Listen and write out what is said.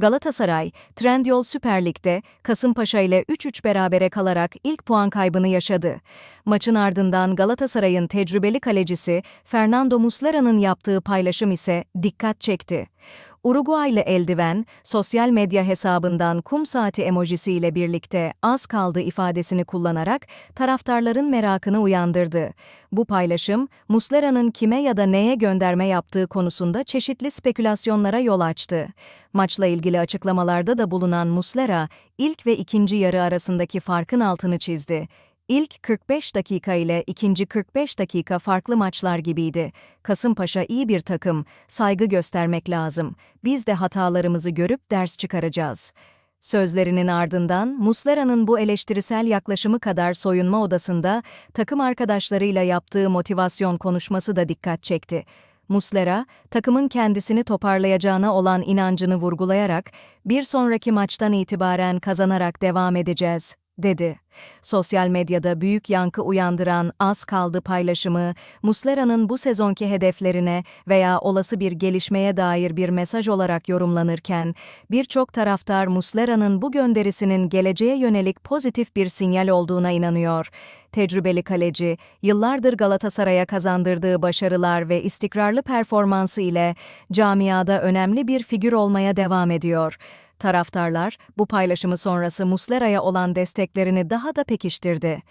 Galatasaray, Trendyol Süper Lig'de Kasımpaşa ile 3-3 berabere kalarak ilk puan kaybını yaşadı. Maçın ardından Galatasaray'ın tecrübeli kalecisi Fernando Muslera'nın yaptığı paylaşım ise dikkat çekti. Uruguaylı eldiven, sosyal medya hesabından kum saati emojisiyle birlikte az kaldı ifadesini kullanarak taraftarların merakını uyandırdı. Bu paylaşım, Muslera'nın kime ya da neye gönderme yaptığı konusunda çeşitli spekülasyonlara yol açtı. Maçla ilgili açıklamalarda da bulunan Muslera, ilk ve ikinci yarı arasındaki farkın altını çizdi. İlk 45 dakika ile ikinci 45 dakika farklı maçlar gibiydi. Kasımpaşa iyi bir takım, saygı göstermek lazım. Biz de hatalarımızı görüp ders çıkaracağız. Sözlerinin ardından Muslera'nın bu eleştirisel yaklaşımı kadar soyunma odasında takım arkadaşlarıyla yaptığı motivasyon konuşması da dikkat çekti. Muslera, takımın kendisini toparlayacağına olan inancını vurgulayarak, bir sonraki maçtan itibaren kazanarak devam edeceğiz, dedi. Sosyal medyada büyük yankı uyandıran az kaldı paylaşımı, Muslera'nın bu sezonki hedeflerine veya olası bir gelişmeye dair bir mesaj olarak yorumlanırken, birçok taraftar Muslera'nın bu gönderisinin geleceğe yönelik pozitif bir sinyal olduğuna inanıyor. Tecrübeli kaleci, yıllardır Galatasaray'a kazandırdığı başarılar ve istikrarlı performansı ile camiada önemli bir figür olmaya devam ediyor. Taraftarlar, bu paylaşımı sonrası Muslera'ya olan desteklerini daha da pekiştirdi.